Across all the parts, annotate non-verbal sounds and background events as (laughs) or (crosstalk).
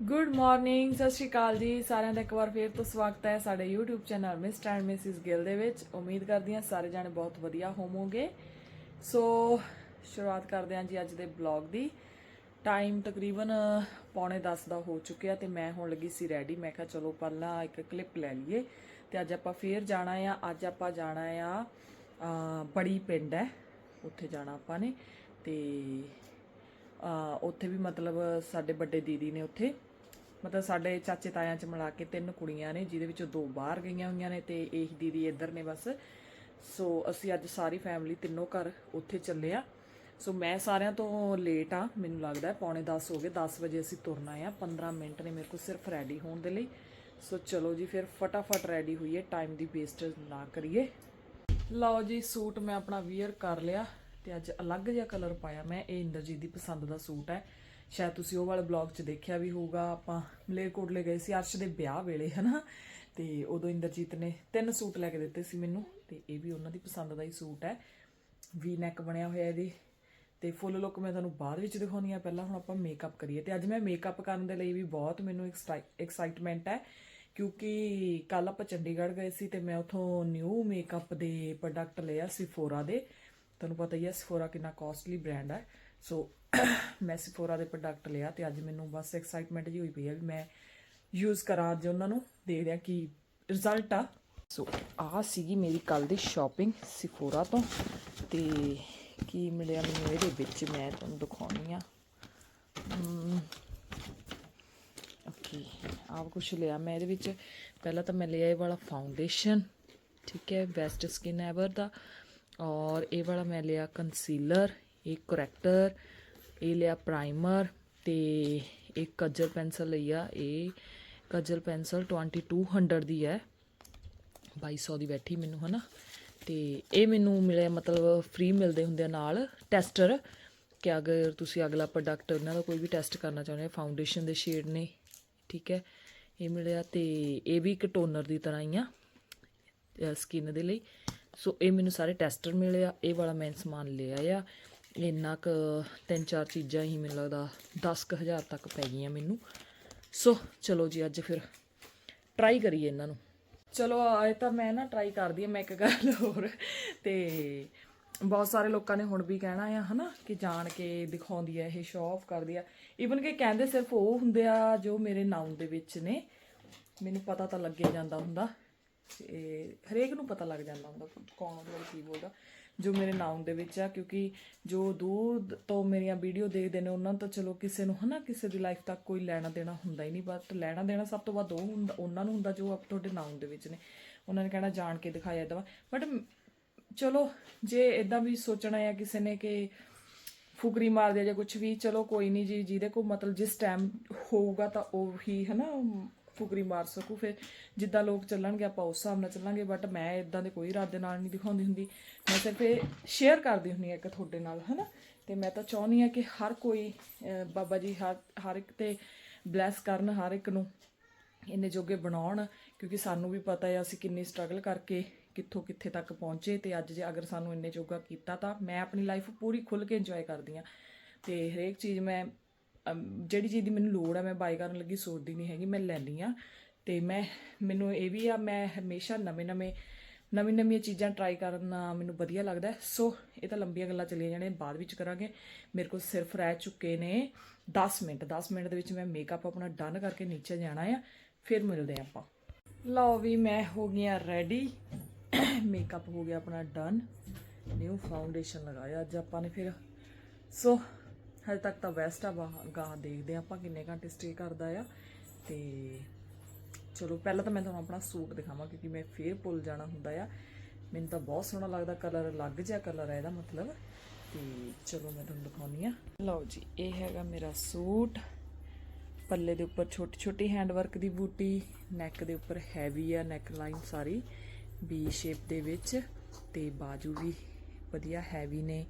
Good morning ਸਤਿ ਸ਼੍ਰੀ ਅਕਾਲ ਜੀ। ਸਾਰਿਆਂ ਦਾ ਇੱਕ ਵਾਰ ਫੇਰ ਤੋਂ ਸਵਾਗਤ ਹੈ ਸਾਡੇ YouTube channel Mr and Mrs Gill ਦੇ ਵਿੱਚ। ਉਮੀਦ ਕਰਦੀ ਹਾਂ ਸਾਰੇ ਜਾਣੇ ਬਹੁਤ ਵਧੀਆ ਹੋਵੋਗੇ। ਸੋ ਸ਼ੁਰੂਆਤ ਕਰਦੇ ਹਾਂ ਜੀ ਅੱਜ ਦੇ ਬਲੌਗ ਦੀ। ਟਾਈਮ ਤਕਰੀਬਨ, ਪੌਣੇ 10 ਦਾ ਹੋ ਚੁੱਕਿਆ ਤੇ ਮੈਂ ਹੁਣ ਲੱਗੀ ਸੀ ਰੈਡੀ ਮੈਂ ਕਿਹਾ ਚਲੋ ਪਹਿਲਾਂ ਇੱਕ ਕਲਿੱਪ ਲੈ ਲਈਏ। ਤੇ ਅੱਜ ਆਪਾਂ ਫੇਰ ਜਾਣਾ ਆ। ਅੱਜ ਆਪਾਂ ਜਾਣਾ ਆ ਬੜੀ ਪਿੰਡ ਹੈ। ਉੱਥੇ ਜਾਣਾ ਆਪਾਂ ਨੇ। ਤੇ ਉੱਥੇ ਵੀ ਮਤਲਬ ਸਾਡੇ ਵੱਡੇ ਦੀਦੀ ਨੇ ਉੱਥੇ ਮਤਲਬ ਸਾਡੇ ਚਾਚੇ ਤਾਇਆਂ ਚ ਮਿਲਾ ਕੇ ਤਿੰਨ ਕੁੜੀਆਂ ਨੇ, ਜਿਹਦੇ ਵਿੱਚੋਂ ਦੋ ਬਾਹਰ ਗਈਆਂ ਹੋਈਆਂ ਨੇ ਤੇ ਇਹ ਦੀਦੀ ਇੱਧਰ ਨੇ ਬਸ। ਸੋ ਅਸੀਂ ਅੱਜ ਸਾਰੀ ਫੈਮਿਲੀ ਤਿੰਨੋਂ ਘਰ ਉੱਥੇ ਚੱਲੇ ਆ। ਸੋ ਮੈਂ ਸਾਰਿਆਂ ਤੋਂ ਲੇਟ ਆ, ਮੈਨੂੰ ਲੱਗਦਾ ਪੌਣੇ 10 ਹੋ ਗਏ 10 ਵਜੇ ਅਸੀਂ ਤੁਰਨਾ ਆ। 15 ਮਿੰਟ ਨੇ ਮੇਰੇ ਕੋਲ ਸਿਰਫ ਰੈਡੀ ਹੋਣ ਦੇ ਲਈ। ਸੋ ਚਲੋ ਜੀ, ਫਿਰ ਫਟਾਫਟ ਰੈਡੀ ਹੋਈਏ ਟਾਈਮ ਦੀ ਵੇਸਟ ਨਾ ਕਰੀਏ। ਲਓ ਜੀ, ਸੂਟ ਮੈਂ ਆਪਣਾ ਵੀਅਰ ਕਰ ਲਿਆ ਤੇ ਅੱਜ ਅਲੱਗ ਜਿਹਾ ਕਲਰ ਪਾਇਆ ਮੈਂ, ਇਹ ਇੰਦਰਜੀਤ ਦੀ ਪਸੰਦ ਦਾ ਸੂਟ ਹੈ। ਸ਼ਾਇਦ ਤੁਸੀਂ ਉਹ ਵਾਲੇ ਬਲੌਗ 'ਚ ਦੇਖਿਆ ਵੀ ਹੋਊਗਾ, ਆਪਾਂ ਮਲੇਰਕੋਟਲੇ ਗਏ ਸੀ ਅਰਸ਼ ਦੇ ਵਿਆਹ ਵੇਲੇ, ਹਨਾ? ਤੇ ਉਦੋਂ ਇੰਦਰਜੀਤ ਨੇ ਤਿੰਨ ਸੂਟ ਲੈ ਕੇ ਦਿੱਤੇ ਸੀ ਮੈਨੂੰ, ਤੇ ਇਹ ਵੀ ਉਹਨਾਂ ਦੀ ਪਸੰਦ ਦਾ ਹੀ ਸੂਟ ਹੈ। ਵੀ ਨੈਕ ਬਣਿਆ ਹੋਇਆ ਇਹਦੇ, ਤੇ ਫੁੱਲ ਲੁੱਕ ਮੈਂ ਤੁਹਾਨੂੰ ਬਾਅਦ ਵਿੱਚ ਦਿਖਾਉਣੀ ਆ, ਪਹਿਲਾਂ ਹੁਣ ਆਪਾਂ ਮੇਕਅਪ ਕਰੀਏ। ਤੇ ਅੱਜ ਮੈਂ ਮੇਕਅਪ ਕਰਨ ਦੇ ਲਈ ਵੀ ਬਹੁਤ ਮੈਨੂੰ ਐਕਸਾਈਟਮੈਂਟ ਹੈ, ਕਿਉਂਕਿ ਕੱਲ ਆਪਾਂ ਚੰਡੀਗੜ੍ਹ ਗਏ ਸੀ ਤੇ ਮੈਂ ਉਥੋਂ ਨਿਊ ਮੇਕਅਪ ਦੇ ਪ੍ਰੋਡਕਟ ਲਿਆ ਸਿਫੋਰਾ ਦੇ। ਤੁਹਾਨੂੰ ਪਤਾ ਹੀ ਹੈ ਸਿਫੋਰਾ ਕਿੰਨਾ ਕਾਸਟਲੀ ਬ੍ਰਾਂਡ ਹੈ। ਸੋ ਮੈਂ ਸਿਫੋਰਾ ਦੇ ਪ੍ਰੋਡਕਟ ਲਿਆ ਤੇ ਅੱਜ ਮੈਨੂੰ ਬਸ ਐਕਸਾਈਟਮੈਂਟ ਜੀ ਹੋਈ ਪਈ ਹੈ ਵੀ ਮੈਂ ਯੂਜ਼ ਕਰਾਂ ਅੱਜ ਉਹਨਾਂ ਨੂੰ, ਦੇਖਦੇ ਆ ਕੀ ਰਿਜ਼ਲਟ ਆ। ਸੋ ਆਹ ਸੀਗੀ ਮੇਰੀ ਕੱਲ ਦੀ ਸ਼ਾਪਿੰਗ ਸਿਫੋਰਾ ਤੋਂ ਤੇ ਕੀ ਮਿਲਿਆ ਮੈਨੂੰ ਇਹਦੇ ਵਿੱਚ ਮੈਂ ਤੁਹਾਨੂੰ ਦਿਖਾਉਣੀ ਆ। ਓਕੇ ਆਪ ਕੁਛ ਲਿਆ ਮੈਂ ਇਹਦੇ ਵਿੱਚ। ਪਹਿਲਾਂ ਤਾਂ ਮੈਂ ਲਿਆ ਇਹ ਵਾਲਾ ਫਾਊਂਡੇਸ਼ਨ ਠੀਕ ਹੈ ਬੈਸਟ ਸਕਿਨ ਐਵਰ ਦਾ। ਔਰ ਇਹ ਵਾਲਾ ਮੈਂ ਲਿਆ ਕੰਸੀਲਰ ਇਹ ਕਰੈਕਟਰ ਇਹ ਲਿਆ ਪ੍ਰਾਈਮਰ ਤੇ ਇੱਕ ਕੱਜਲ ਪੈਨਸਲ ਲਈ ਆ। ਇਹ ਕੱਜਲ ਪੈਨਸਲ 2200 ਦੀ ਹੈ। 2200 ਦੀ ਬੈਠੀ ਮੈਨੂੰ, ਹਨਾ? ਤੇ ਇਹ ਮੈਨੂੰ ਮਿਲਿਆ, ਮਤਲਬ ਫ੍ਰੀ ਮਿਲਦੇ ਹੁੰਦੇ ਆ ਨਾਲ। ਟੈਸਟਰ ਕਿ ਅਗਰ ਤੁਸੀਂ ਅਗਲਾ ਪ੍ਰੋਡਕਟ ਇਹਨਾਂ ਦਾ ਕੋਈ ਵੀ ਟੈਸਟ ਕਰਨਾ ਚਾਹੁੰਦੇ ਹੋ ਫਾਊਂਡੇਸ਼ਨ ਦੇ ਸ਼ੇਡ ਨੇ, ਠੀਕ ਹੈ? ਇਹ ਮਿਲਿਆ ਤੇ ਇਹ ਵੀ ਇੱਕ ਟੋਨਰ ਦੀ ਤਰ੍ਹਾਂ ਹੀ ਆ ਸਕਿਨ ਦੇ ਲਈ। ਸੋ ਇਹ ਮੈਨੂੰ ਸਾਰੇ ਟੈਸਟਰ ਮਿਲੇ ਆ। ਇਹ ਵਾਲਾ ਮੈਂ ਸਮਾਨ ਲਿਆ ਆ ਇੰਨਾ ਕੁ ਤਿੰਨ ਚਾਰ ਚੀਜ਼ਾਂ ਹੀ ਮੈਨੂੰ ਲੱਗਦਾ 10000 ਤੱਕ ਪੈ ਗਈਆਂ ਮੈਨੂੰ। ਸੋ ਚਲੋ ਜੀ, ਅੱਜ ਫਿਰ ਟਰਾਈ ਕਰੀਏ ਇਹਨਾਂ ਨੂੰ। ਚਲੋ, ਆਏ ਤਾਂ ਮੈਂ ਨਾ ਟਰਾਈ ਕਰਦੀ ਆ ਮੈਂ ਇੱਕ ਗੱਲ ਹੋਰ। ਤੇ ਬਹੁਤ ਸਾਰੇ ਲੋਕਾਂ ਨੇ ਹੁਣ ਵੀ ਕਹਿਣਾ ਆ, ਹਨਾ, ਕਿ ਜਾਣ ਕੇ ਦਿਖਾਉਂਦੀ ਆ, ਇਹ ਸ਼ੋਅ ਆਫ ਕਰਦੀ ਆ। ਈਵਨ ਕਿ ਕਹਿੰਦੇ ਸਿਰਫ ਉਹ ਹੁੰਦੇ ਆ ਜੋ ਮੇਰੇ ਨਾਮ ਦੇ ਵਿੱਚ ਨੇ। ਮੈਨੂੰ ਪਤਾ ਤਾਂ ਲੱਗੇ ਜਾਂਦਾ ਹੁੰਦਾ। ਤੇ ਹਰੇਕ ਨੂੰ ਪਤਾ ਲੱਗ ਜਾਂਦਾ ਹੁੰਦਾ ਕੌਣ ਬੋਲ ਕੀ ਬੋਲਦਾ। ਜੋ ਮੇਰੇ ਨਾਮ ਦੇ ਵਿੱਚ ਆ, ਕਿਉਂਕਿ ਜੋ ਦੂਰ ਤੋਂ ਮੇਰੀਆਂ ਵੀਡੀਓ ਦੇਖਦੇ ਨੇ, ਉਹਨਾਂ ਤੋਂ ਚਲੋ ਕਿਸੇ ਨੂੰ ਹਨਾ, ਕਿਸੇ ਦੀ ਲਾਈਫ ਤੱਕ ਕੋਈ ਲੈਣਾ ਦੇਣਾ ਹੁੰਦਾ ਹੀ ਨਹੀਂ ਬਟ ਲੈਣਾ ਦੇਣਾ ਸਭ ਤੋਂ ਵੱਧ ਉਹ ਹੁੰਦਾ, ਉਹਨਾਂ ਨੂੰ ਹੁੰਦਾ ਜੋ ਆਪ ਤੁਹਾਡੇ ਨਾਮ ਦੇ ਵਿੱਚ ਨੇ। ਉਹਨਾਂ ਨੇ ਕਹਿਣਾ ਜਾਣ ਕੇ ਦਿਖਾਇਆ ਦਵਾ ਬਟ ਚਲੋ, ਜੇ ਇਦਾਂ ਵੀ ਸੋਚਣਾ ਹੈ ਕਿਸੇ ਨੇ ਕਿ ਫੁਕਰੀ ਮਾਰ ਦਿਆ ਜਾਂ ਕੁਝ ਵੀ, ਚਲੋ ਕੋਈ ਨਹੀਂ ਜੀ, ਜਿਹਦੇ ਕੋ ਮਤਲਬ ਜਿਸ ਟਾਈਮ ਹੋਊਗਾ ਤਾਂ ਉਹ ਹੀ ਹਨਾ ਫੁਕਰੀ ਮਾਰ ਸਕੂ, ਫਿਰ ਜਿੱਦਾਂ ਲੋਕ ਚੱਲਣਗੇ ਆਪਾਂ ਉਸ ਹਿਸਾਬ ਨਾਲ ਚੱਲਾਂਗੇ ਬਟ ਮੈਂ ਇਦਾਂ ਦੇ ਕੋਈ ਇਰਾਦੇ ਨਾਲ ਨਹੀਂ ਦਿਖਾਉਂਦੀ ਹੁੰਦੀ। ਮੈਂ ਸਿਰਫ ਇਹ ਸ਼ੇਅਰ ਕਰਦੀ ਹੁੰਦੀ ਹਾਂ ਇੱਕ ਤੁਹਾਡੇ ਨਾਲ, ਹਨਾ? ਤੇ ਮੈਂ ਤਾਂ ਚਾਹੁੰਦੀ ਹਾਂ ਕਿ ਹਰ ਕੋਈ ਬਾਬਾ ਜੀ ਹਰ ਹਰ ਇੱਕ ਤੇ ਬਲੈਸ ਕਰਨ ਹਰ ਇੱਕ ਨੂੰ ਇੰਨੇ ਜੋਗੇ ਬਣਾਉਣ, ਕਿਉਂਕਿ ਸਾਨੂੰ ਵੀ ਪਤਾ ਹੈ ਅਸੀਂ ਕਿੰਨੀ ਸਟਰਗਲ ਕਰਕੇ ਕਿੱਥੋਂ ਕਿੱਥੇ ਤੱਕ ਪਹੁੰਚੇ ਤੇ ਅੱਜ ਜੇ ਅਗਰ ਸਾਨੂੰ ਇੰਨੇ ਜੋਗਾ ਕੀਤਾ ਤਾਂ ਮੈਂ ਆਪਣੀ ਲਾਈਫ ਪੂਰੀ ਖੁੱਲ ਕੇ ਇੰਜੋਏ ਕਰਦੀ ਆ ਤੇ ਹਰੇਕ ਚੀਜ਼ ਮੈਂ ਜਿਹੜੀ ਚੀਜ਼ ਦੀ ਮੈਨੂੰ ਲੋੜ ਆ, ਮੈਂ ਬਾਈ ਕਰਨ ਲੱਗੀ ਸੋਚਦੀ ਨਹੀਂ ਹੈਗੀ, ਮੈਂ ਲੈਣੀ ਆ ਤੇ ਮੈਂ, ਮੈਨੂੰ ਇਹ ਵੀ ਆ, ਮੈਂ ਹਮੇਸ਼ਾ ਨਵੇਂ ਨਵੇਂ, ਨਵੀਂ ਨਵੀਆਂ ਚੀਜ਼ਾਂ ਟਰਾਈ ਕਰਨਾ ਮੈਨੂੰ ਵਧੀਆ ਲੱਗਦਾ ਸੋ ਇਹ ਤਾਂ ਲੰਬੀਆਂ ਗੱਲਾਂ ਚੱਲੀਆਂ ਜਾਣੇ ਬਾਅਦ ਵਿੱਚ ਕਰਾਂਗੇ। ਮੇਰੇ ਕੋਲ ਸਿਰਫ ਰਹਿ ਚੁੱਕੇ ਨੇ 10 ਮਿੰਟ। 10 ਮਿੰਟ ਦੇ ਵਿੱਚ ਮੈਂ ਮੇਕਅਪ ਆਪਣਾ ਡਨ ਕਰਕੇ ਨੀਚੇ ਜਾਣਾ ਆ। ਫਿਰ ਮਿਲਦੇ ਆ ਆਪਾਂ। ਲਓ ਵੀ ਮੈਂ ਹੋ ਗਈਆਂ ਰੈਡੀ ਮੇਕਅਪ ਹੋ ਗਿਆ ਆਪਣਾ ਡਨ ਨਿਊ ਫਾਊਂਡੇਸ਼ਨ ਲਗਾਇਆ ਅੱਜ ਆਪਾਂ ਨੇ ਫਿਰ। ਸੋ ਹਜੇ ਤੱਕ ਤਾਂ ਵੈਸਟ ਆ ਗਾਹ ਦੇਖਦੇ ਆ ਆਪਾਂ ਕਿੰਨੇ ਘੰਟੇ ਸਟੇ ਕਰਦਾ ਆ। ਤੇ ਚਲੋ, ਪਹਿਲਾਂ ਤਾਂ ਮੈਂ ਤੁਹਾਨੂੰ ਆਪਣਾ ਸੂਟ ਦਿਖਾਵਾਂ ਕਿਉਂਕਿ ਮੈਂ ਫੇਰ ਭੁੱਲ ਜਾਣਾ ਹੁੰਦਾ ਆ। ਮੈਨੂੰ ਤਾਂ ਬਹੁਤ ਸੋਹਣਾ ਲੱਗਦਾ ਕਲਰ ਅਲੱਗ ਜਿਹਾ ਕਲਰ ਹੈ ਇਹਦਾ ਮਤਲਬ। ਤੇ ਚਲੋ, ਮੈਂ ਤੁਹਾਨੂੰ ਦਿਖਾਉਣੀ ਆ ਲਓ ਜੀ, ਇਹ ਹੈਗਾ ਮੇਰਾ ਸੂਟ। ਪੱਲੇ ਦੇ ਉੱਪਰ ਛੋਟੀ ਛੋਟੀ ਹੈਂਡ ਵਰਕ ਦੀ ਬੂਟੀ ਨੈਕ ਦੇ ਉੱਪਰ ਹੈਵੀ ਆ ਨੈਕ ਲਾਈਨ ਸਾਰੀ ਵੀ ਸ਼ੇਪ ਦੇ ਵਿੱਚ। ਤੇ ਬਾਜੂ ਵੀ ਵਧੀਆ ਹੈਵੀ ਨੇ।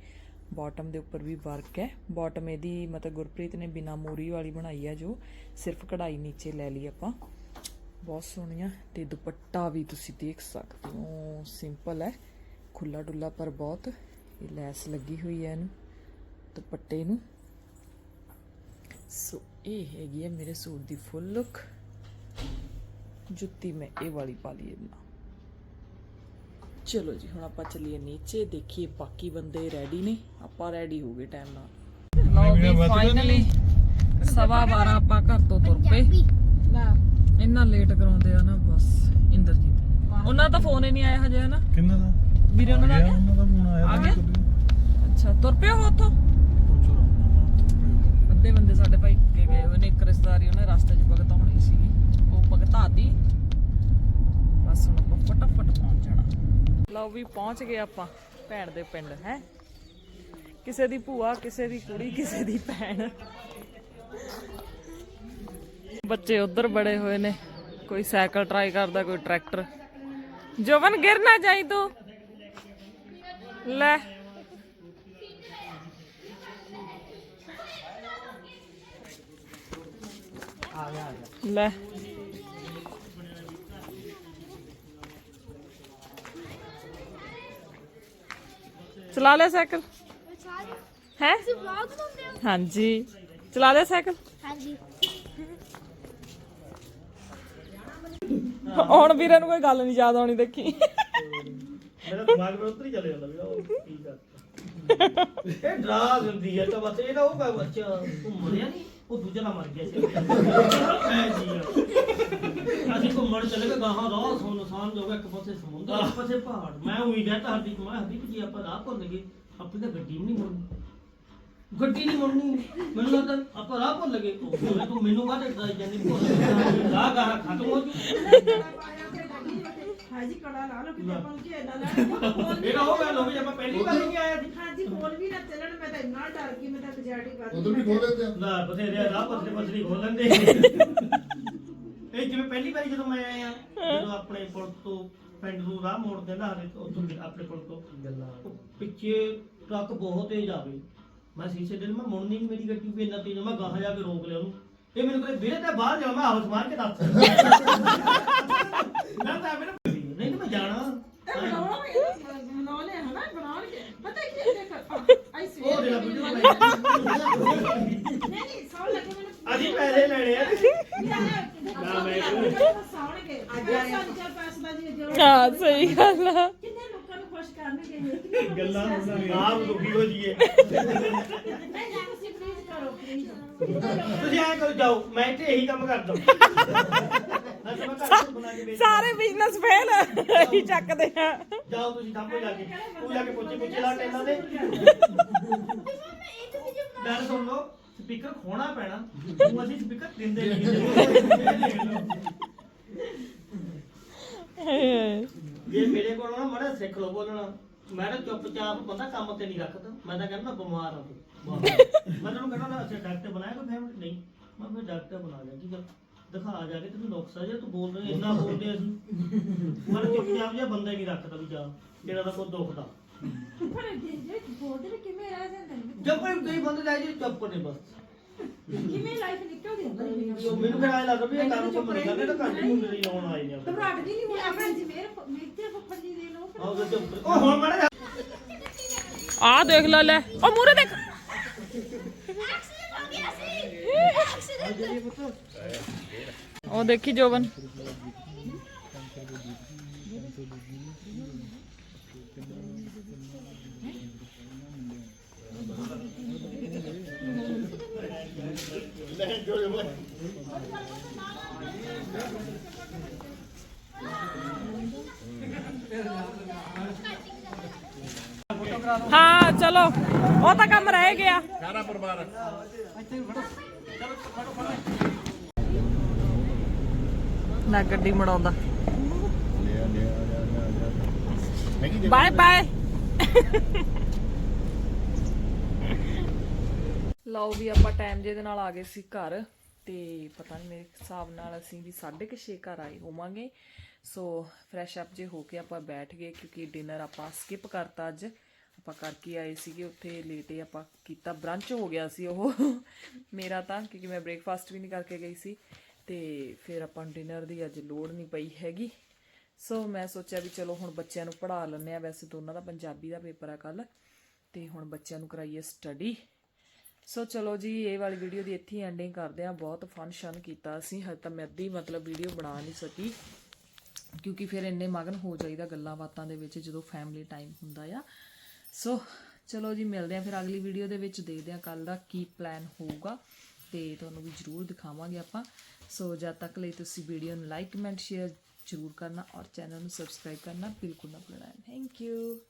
ਬਾਟਮ ਦੇ ਉੱਪਰ ਵੀ ਵਰਕ ਹੈ। ਬਾਟਮ ਇਹਦੀ ਮਤਲਬ ਗੁਰਪ੍ਰੀਤ ਨੇ ਬਿਨਾ ਮੋਰੀ ਵਾਲੀ ਬਣਾਈ ਹੈ ਜੋ ਸਿਰਫ ਕਢਾਈ ਨੀਚੇ ਲੈ ਲਈ ਆਪਾਂ। ਬਹੁਤ ਸੋਹਣੀਆਂ ਤੇ ਦੁਪੱਟਾ ਵੀ ਤੁਸੀਂ ਦੇਖ ਸਕਦੇ ਹੋ। ਸਿੰਪਲ ਹੈ ਖੁੱਲਾ ਡੁੱਲਾ ਪਰ ਬਹੁਤ। ਇਹ ਲੈਸ ਲੱਗੀ ਹੋਈ ਹੈ ਇਹਨੂੰ, ਦੁਪੱਟੇ ਨੂੰ। ਸੋ ਇਹ ਹੈਗੀ ਹੈ ਮੇਰੇ ਸੂਟ ਦੀ ਫੁੱਲ ਲੁੱਕ ਜੁੱਤੀ ਮੈਂ ਇਹ ਵਾਲੀ ਪਾ ਲਈ ਇਹਨਾਂ ਚਲੋ ਜੀ ਹੁਣ ਆਪਾਂ ਚੱਲੀਏ ਨੀਚੇ ਦੇਖੀਏ ਬਾਕੀ ਬੰਦੇ ਰੈਡੀ ਨੇ। ਆਪਾਂ ਰੈਡੀ ਹੋ ਗਏ ਟਾਈਮ ਨਾਲ। ਲਓ ਵੀ ਫਾਈਨਲੀ ਸਵਾ 12 ਆਪਾਂ ਘਰ ਤੋਂ ਤੁਰ ਪਏ। ਇੰਨਾ ਲੇਟ ਕਰਾਉਂਦੇ ਆ ਨਾ ਬਸ ਇੰਦਰਜੀਤ। ਉਹਨਾਂ ਦਾ ਫੋਨ ਹੀ ਨਹੀਂ ਆਇਆ ਹਜੇ ਹਨਾ? ਕਿੰਨਾ ਦਾ? ਵੀਰੇ ਉਹਨਾਂ ਦਾ ਆ ਗਿਆ? ਉਹਨਾਂ ਦਾ ਫੋਨ ਆਇਆ ਆ ਗਿਆ? ਅੱਛਾ ਤੁਰ ਪਿਆ ਹੋ ਉੱਥੋਂ ਅੱਧੇ ਬੰਦੇ ਸਾਡੇ ਭਾਈ ਕੇ ਗਏ ਹੋਏ ਨੇ ਇੱਕ ਰਿਸ਼ਤੇਦਾਰੀ ਉਹਨੇ ਰਸਤੇ 'ਚ ਭਗਤਾ ਹੋਣੀ ਸੀਗੀ। ਉਹ ਭਗਤਾਤੀ ਬਸ ਹੁਣ ਆਪਾਂ ਫਟਾਫਟ ਪਹੁੰਚ ਜਾਣਾ ਲਓ ਵੀ ਪਹੁੰਚ ਗਏ ਆਪਾਂ ਭੈਣ ਦੇ ਪਿੰਡ, ਹੈ? ਕਿਸੇ ਦੀ ਭੂਆ, ਕਿਸੇ ਦੀ ਕੁੜੀ, ਕਿਸੇ ਦੀ ਭੈਣ। ਬੱਚੇ ਉਧਰ ਬੜੇ ਹੋਏ ਨੇ। ਕੋਈ ਸਾਈਕਲ ਟਰਾਈ ਕਰਦਾ, ਕੋਈ ਟਰੈਕਟਰ ਜਵਨ, ਗਿਰ ਨਾ ਜਾਈ ਤੂੰ। ਲੈ। ਲੈ। ਚਲਾ ਲੈ ਸਾਈਕਲ? ਹੈ? ਤੁਸੀਂ ਵਲੌਗ ਬਣਾਉਂਦੇ ਹੋ? ਹਾਂਜੀ। ਚਲਾ ਲੈ ਸਾਈਕਲ? ਹਾਂਜੀ। ਹੁਣ ਵੀਰੇ ਨੂੰ ਕੋਈ ਗੱਲ ਨਹੀਂ ਯਾਦ ਆਉਣੀ ਦੇਖੀ। ਮੇਰਾ ਦਿਮਾਗ ਵਿੱਚ ਉੱਤਰ ਹੀ ਚਲੇ ਜਾਂਦਾ ਵੀ ਉਹ ਠੀਕ ਆ ਇਹ ਡਰਾ ਦਿੰਦੀ ਹੈ ਤਾਂ ਬਸ ਇਹ ਨਾ ਉਹ ਬੱਚਾ ਤੂੰ ਮਰਿਆ ਨਹੀਂ ਉਹ ਦੂਜਾ ਨਾ ਮਰ ਗਿਆ ਸੀ। ਐ ਜੀ। ਅਸੀਂ ਘੁੰਮਣ ਚਲੇ ਗਏ ਗਾਹਾਂ ਰਾਹ ਸੁਨਸਾਨ ਜੋ ਇੱਕ ਪਾਸੇ ਸਮੁੰਦਰ ਇੱਕ ਪਾਸੇ ਪਹਾੜ। ਮੈਂ ਉਹੀ ਕਹਤਾ ਹਰਦੀ ਮੈਂ ਹਰਦੀ ਜੀ ਆਪਾਂ ਰਾਹ ਭੁੱਲ ਗਏ ਆਪਣੀ ਤਾਂ ਗੱਡੀ ਨਹੀਂ ਮੁੜਨੀ। ਗੱਡੀ ਨਹੀਂ ਮੁੜਨੀ। ਮੈਨੂੰ ਲੱਗਦਾ ਆਪਾਂ ਰਾਹ ਭੁੱਲ ਗਏ ਉਹ ਤੂੰ ਮੈਨੂੰ ਕਾਹਦੇ ਡਰਾਈ ਜਾਂਦੀ? ਭੁੱਲ ਰਾਹ ਗਾਹਾਂ ਖਤਮ ਹੋ ਜੂ। ਹਾਜੀ ਕੜਾ ਲਾ ਕਿਤੇ ਆਪਾਂ ਨੂੰ ਕੀ ਇੰਨਾ ਲੈਣਾ। ਇਹ ਨਾ ਹੋ ਗਈ ਆਪਾਂ ਪਹਿਲੀ ਵਾਰ ਨਹੀਂ ਆਇਆ ਸੀ। ਵੀ ਨਾ ਚੱਲਣ ਮੈਂ ਤਾਂ ਇੰਨਾ ਡਰ ਗਈ ਮੈਂ ਤਾਂ ਕਜੈਟੀ ਕਰ ਉਧਰ ਵੀ ਖੋਲ ਲੈਂਦੇ ਆ। ਨਾ ਬਥੇਰੇ ਰਾਹ ਪਸਰੇ ਪਸਰੀ ਖੋਲ ਲੈਂਦੇ। ਇਹ ਜਿਵੇਂ ਪਹਿਲੀ ਵਾਰੀ ਜਦੋਂ ਮੈਂ ਆਇਆ ਜਦੋਂ ਆਪਣੇ ਪੁਲ ਤੋਂ ਪਿੰਡ ਨੂੰ ਰਾਹ ਮੋੜ ਦਿੰਦਾ ਹਰੇ ਉੱਥੋਂ ਆਪਣੇ ਪੁਲ ਤੋਂ ਉਹ ਪਿੱਛੇ ਟਰੱਕ ਬਹੁਤ ਤੇਜ਼ ਆਵੇ ਮੈਂ ਸੀਸੇ ਦੇ ਮੈਂ ਮੁੜਨੀ ਨਹੀਂ ਮੇਰੀ ਗੱਡੀ ਵੀ ਇੰਨਾ ਤੇਜ਼ ਆ, ਮੈਂ ਗਾਹਾਂ ਜਾ ਕੇ ਰੋਕ ਲਿਆ ਉਹਨੂੰ। ਇਹ ਮੈਨੂੰ ਕਹਿੰਦੇ ਵੀਰੇ ਤੇ ਬਾਹਰ ਜਾ ਮੈਂ ਹਾਊਸ ਮਾਰ ਕੇ ਦੱਸ ਨਾ ਤਾਂ ਮੈਨੂੰ ਨਹੀਂ ਤਾਂ ਮੈਂ ਜਾਣਾ। ਬਣਾਉਣਗੇ ਬਣਾਉਣੇ ਹਨਾ ਬਣਾਉਣਗੇ ਪਤਾ ਕੀ ਹੈ ਦੇਖ ਆਈ ਸਵੇਰ ਉਹ ਜਿਹੜਾ ਦੀ ਵੀਡੀਓ ਬਣਾਈ। ਨਹੀਂ ਨਹੀਂ ਸੌਣ ਲੱਗੇ ਮੈਨੂੰ ਅਸੀਂ ਪੈਸੇ ਲੈਣੇ ਆ। ਨਾ ਮੈਂ ਸੌਣਗੇ ਅੱਜ ਚੱਲ ਪੈਸੇ ਦਾ ਜੀ ਹਾਂ ਸਹੀ ਗੱਲ ਆ। ਕਿੰਨੇ ਲੋਕਾਂ ਨੂੰ ਖੁਸ਼ ਕਰਨਗੇ ਗੱਲਾਂ ਆਪ ਦੁਖੀ ਹੋ ਜੀਏ ਨਹੀਂ ਜਾਂ ਤੁਸੀਂ ਪਲੀਜ਼ ਕਰੋ ਪਲੀਜ਼ ਤੁਸੀਂ ਐਂ ਕਰੋ ਜਾਓ ਮੈਂ ਇੱਥੇ ਇਹੀ ਕੰਮ ਕਰਦਾ। (laughs) ਅੱਜ ਮੈਂ ਘਰ ਤੋਂ ਸਾਰੇ ਬਿਜ਼ਨਸ ਫੇਲ ਹੀ ਚੱਕਦੇ ਆ। ਜਾਓ ਤੁਸੀਂ ਸਾਹਮਣੇ ਜਾ ਕੇ। ਤੂੰ ਜਾ ਕੇ ਪੁੱਛੇ ਪੁੱਛੇ ਲਾ ਟੈਲਾਂ ਦੇ ਗੱਲ ਸੁਣ ਲਓ ਸਪੀਕਰ ਖੋਣਾ ਪੈਣਾ। ਤੂੰ ਅਸੀਂ ਸਪੀਕਰ ਦਿੰਦੇ ਨਹੀਂ ਜੇ ਮੇਰੇ ਕੋਲ ਨਾ ਮੜਾ ਸਿੱਖ ਲਓ ਬੋਲਣਾ। ਮੈਂ ਤਾਂ ਚੁੱਪਚਾਪ ਬੰਦਾ ਕੰਮ ਤੇ ਨਹੀਂ ਰੱਖਦਾ। ਮੈਂ ਤਾਂ ਕਹਿੰਦਾ ਬਿਮਾਰ ਆ ਤੂੰ। ਮੈਂ ਤੈਨੂੰ ਕਹਿੰਦਾ ਅੱਛਾ ਡਾਕਟਰ ਬਣਾਇਆ ਕੋਈ ਫੈਮਿਲੀ ਨਹੀਂ। ਮੈਂ ਫਿਰ ਡਾਕਟਰ ਬਣਾ ਲਿਆ, ਠੀਕ ਆ। ਦਿਖਾ ਜਾ ਕੇ ਤੈਨੂੰ ਨੁਕਸਾ ਜੇ ਤੂੰ ਬੋਲ ਰਿਹਾ ਇੰਨਾ ਬੋਲਦੇ ਅਸੀਂ ਮੈਂ ਤਾਂ ਚੁੱਪਚਾਪ ਜਿਹਾ ਬੰਦਾ ਹੀ ਨਹੀਂ ਰੱਖਦਾ ਵੀ ਜਾ ਤੇਰਾ ਤਾਂ ਕੋਈ ਦੁੱਖ ਦਾ। ਪਰ ਜੇ ਜੇ ਬੋਲਦੇ ਨੇ ਕਿਵੇਂ ਰਹਿ ਜਾਂਦੇ ਨੇ? ਜਦ ਕੋਈ ਕਈ ਬੰਦੇ ਲੈ ਜੀ ਚੁੱਪ ਨੇ ਬਸ। ਕਿਵੇਂ ਲਾਈਫ ਨਿਕਲਦੀ ਹੁੰਦੀ ਜੋ ਮੈਨੂੰ ਫਿਰ ਆਇਆ ਲੱਗਦਾ ਵੀ ਇਹ ਕੰਮ ਚੁੱਪ ਨਹੀਂ ਕਰਦੇ ਤਾਂ ਘੱਟ ਹੀ ਹੁੰਦੇ। ਨਹੀਂ ਆਉਣ ਆਏ ਨੇ ਆਪਣੇ ਘਬਰਾਹਟ ਜੀ ਨਹੀਂ ਹੋਣੀ। ਆਪਣੇ ਜੀ ਮੇਰੇ ਮੇਰੇ ਫੁੱਫੜ ਜੀ ਦੇ ਲੋ ਆਹ ਉਹਦੇ ਚੁੱਪ ਉਹ ਹੁਣ ਮੜਾ ਆ ਦੇਖ ਲੈ ਲੈ। ਉਹ ਮੂਰੇ ਦੇਖ ਐਕਸੀਡੈਂਟ ਹੋ ਗਿਆ ਸੀ ਐਕਸੀਡੈਂਟ ਉਹ ਦੇਖੀ ਜੋਬਨ। ਹਾਂ ਚਲੋ ਉਹ ਤਾਂ ਕੰਮ ਰਹਿ ਗਿਆ। ਸਾਰਾ ਪਰਿਵਾਰ। ਨਾ ਗੱਡੀ ਮੜਾਉਂਦਾ ਲਿਆ ਲਿਆ ਲਿਆ ਲਿਆ ਮੈਗੀ ਦੇ ਬਾਏ ਬਾਏ। ਲਓ ਵੀ ਆਪਾਂ ਟਾਈਮ ਜੇ ਦੇ ਨਾਲ ਆ ਗਏ ਸੀ ਘਰ ਤੇ ਪਤਾ ਨਹੀਂ ਮੇਰੇ ਹਿਸਾਬ ਨਾਲ ਅਸੀਂ ਵੀ 6:30 ਘਰ ਆਏ ਹੋਵਾਂਗੇ। ਸੋ ਫਰੈਸ਼ ਅਪ ਜੇ ਹੋ ਕੇ ਆਪਾਂ ਬੈਠ ਗਏ ਕਿਉਂਕਿ ਡਿਨਰ ਆਪਾਂ ਸਕਿਪ ਕਰਤਾ ਅੱਜ। ਆਪਾਂ ਕਰਕੇ ਆਏ ਸੀਗੇ ਉੱਥੇ ਲੇਟੇ ਆਪਾਂ ਕੀਤਾ ਬ੍ਰੰਚ ਹੋ ਗਿਆ ਸੀ ਉਹ। ਮੇਰਾ ਤਾਂ ਕਿਉਂਕਿ ਮੈਂ ਬ੍ਰੇਕਫਾਸਟ ਵੀ ਨਹੀਂ ਕਰਕੇ ਗਈ ਸੀ। ਤੇ ਫਿਰ ਆਪਾਂ ਡਿਨਰ ਦੀ ਅੱਜ ਲੋੜ ਨਹੀਂ ਪਈ ਹੈਗੀ। ਸੋ ਮੈਂ ਸੋਚਿਆ ਵੀ ਚਲੋ ਹੁਣ ਬੱਚਿਆਂ ਨੂੰ ਪੜ੍ਹਾ ਲੈਂਦੇ ਆ ਵੈਸੇ ਦੋਨਾਂ ਦਾ ਪੰਜਾਬੀ ਦਾ ਪੇਪਰ ਆ ਕੱਲ ਤੇ ਹੁਣ ਬੱਚਿਆਂ ਨੂੰ ਕਰਾਈਏ ਸਟੱਡੀ ਸੋ ਚਲੋ ਜੀ, ਇਹ ਵਾਲੀ ਵੀਡੀਓ ਦੀ ਇੱਥੇ ਐਂਡਿੰਗ ਕਰਦੇ ਆ ਬਹੁਤ ਫਨ ਸ਼ਨ ਕੀਤਾ ਅਸੀਂ। ਹਜੇ ਤਾਂ ਮੈਂ ਅੱਧੀ ਮਤਲਬ ਵੀਡੀਓ ਬਣਾ ਨਹੀਂ ਸਕੀ। ਕਿਉਂਕਿ ਫਿਰ ਇੰਨੇ ਮਗਨ ਹੋ ਜਾਈਦਾ ਗੱਲਾਂ ਬਾਤਾਂ ਦੇ ਵਿੱਚ ਜਦੋਂ ਫੈਮਿਲੀ ਟਾਈਮ ਹੁੰਦਾ ਆ। ਸੋ ਚਲੋ ਜੀ, ਮਿਲਦੇ ਆ ਫਿਰ ਅਗਲੀ ਵੀਡੀਓ ਦੇ ਵਿੱਚ। ਦੇਖਦੇ ਆ ਕੱਲ ਦਾ ਕੀ ਪਲਾਨ ਹੋਊਗਾ। ਤੇ ਤੁਹਾਨੂੰ ਵੀ ਜਰੂਰ ਦਿਖਾਵਾਂਗੇ ਆਪਾਂ। ਸੋ ਜਦ ਤੱਕ ਲਈ ਤੁਸੀਂ ਵੀਡੀਓ ਨੂੰ ਲਾਈਕ ਕਮੈਂਟ ਸ਼ੇਅਰ ਜਰੂਰ ਕਰਨਾ ਔਰ ਚੈਨਲ ਨੂੰ ਸਬਸਕ੍ਰਾਈਬ ਕਰਨਾ ਬਿਲਕੁਲ ਨਾ ਭੁੱਲਣਾ। Thank you